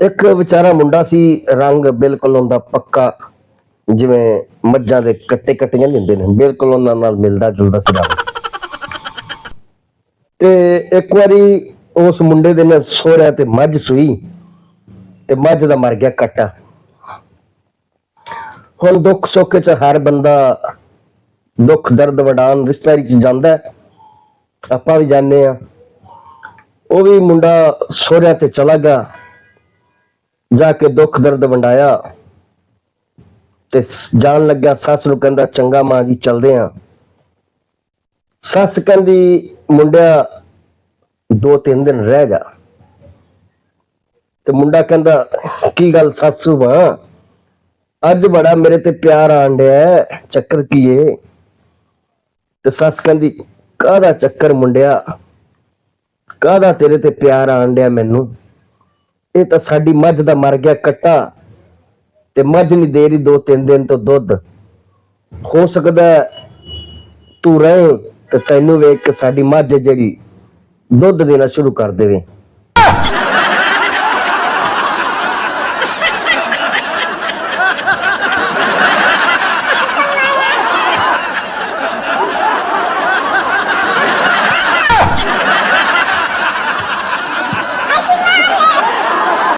ਇੱਕ ਵਿਚਾਰਾ ਮੁੰਡਾ ਸੀ, ਰੰਗ ਬਿਲਕੁਲ ਉਹਦਾ ਪੱਕਾ, ਜਿਵੇਂ ਮੱਝਾਂ ਦੇ ਕੱਟੇ ਕੱਟੀਆਂ ਨਹੀਂ ਹੁੰਦੇ ਨੇ, ਬਿਲਕੁਲ ਉਹਨਾਂ ਨਾਲ ਮਿਲਦਾ ਜੁਲਦਾ ਸੀ ਰੰਗ। ਤੇ ਇੱਕ ਵਾਰੀ ਉਸ ਮੁੰਡੇ ਦੇ ਨੇ ਸੋਹਰਿਆ ਤੇ ਮੱਝ ਸੂਈ, ਤੇ ਮੱਝ ਦਾ ਮਰ ਗਿਆ ਕੱਟਾ। ਹੁਣ ਦੁੱਖ ਸੁੱਖ ਚ ਹਰ ਬੰਦਾ ਦੁੱਖ, ਦਰਦ, ਵਡਾਨ ਰਿਸ਼ਤੇਦਾਰੀ ਚ ਜਾਂਦਾ ਆਪਾਂ ਵੀ ਜਾਂਦੇ ਆ ਉਹ ਵੀ ਮੁੰਡਾ ਸੋਹਰਿਆ ਤੇ ਚਲਾ ਗਿਆ। ਜਾ ਕੇ ਦੁੱਖ ਦਰਦ ਵੰਡਾਇਆ ਤੇ ਜਾਣ ਲੱਗਿਆ, ਸੱਸ ਨੂੰ ਕਹਿੰਦਾ, ਚੰਗਾ ਮਾਂ ਜੀ, ਚਲਦੇ ਆ। ਸੱਸ ਕਹਿੰਦੀ, ਮੁੰਡਿਆ, ਦੋ ਤਿੰਨ ਦਿਨ ਰਹਿ ਜਾ। ਤੇ ਮੁੰਡਾ ਕਹਿੰਦਾ, ਕੀ ਗੱਲ ਸੱਸੂ ਮਾਂ? ਅੱਜ ਬੜਾ ਮੇਰੇ ਤੇ ਪਿਆਰ ਆਣ ਡਿਆ ਚੱਕਰ ਕੀ ਏ? ਤੇ ਸੱਸ ਕਹਿੰਦੀ, ਕਾਹਦਾ ਚੱਕਰ ਮੁੰਡਿਆ? ਕਾਹਦਾ ਤੇਰੇ ਤੇ ਪਿਆਰ ਆਣ ਡਿਆ ਮੈਨੂੰ? ਇਹ ਤਾਂ ਸਾਡੀ ਮੱਝ ਦਾ ਮਰ ਗਿਆ ਕੱਟਾ ਤੇ ਮੱਝ ਨਹੀਂ ਦੇ ਰਹੀ ਦੋ ਤਿੰਨ ਦਿਨ ਤੋਂ ਦੁੱਧ। ਹੋ ਸਕਦਾ ਤੂੰ ਰਹੇ ਤੇ ਤੈਨੂੰ ਵੇਖ ਕੇ ਸਾਡੀ ਮੱਝ ਜਿਹੜੀ ਦੁੱਧ ਦੇਣਾ ਸ਼ੁਰੂ ਕਰ ਦੇਵੇ।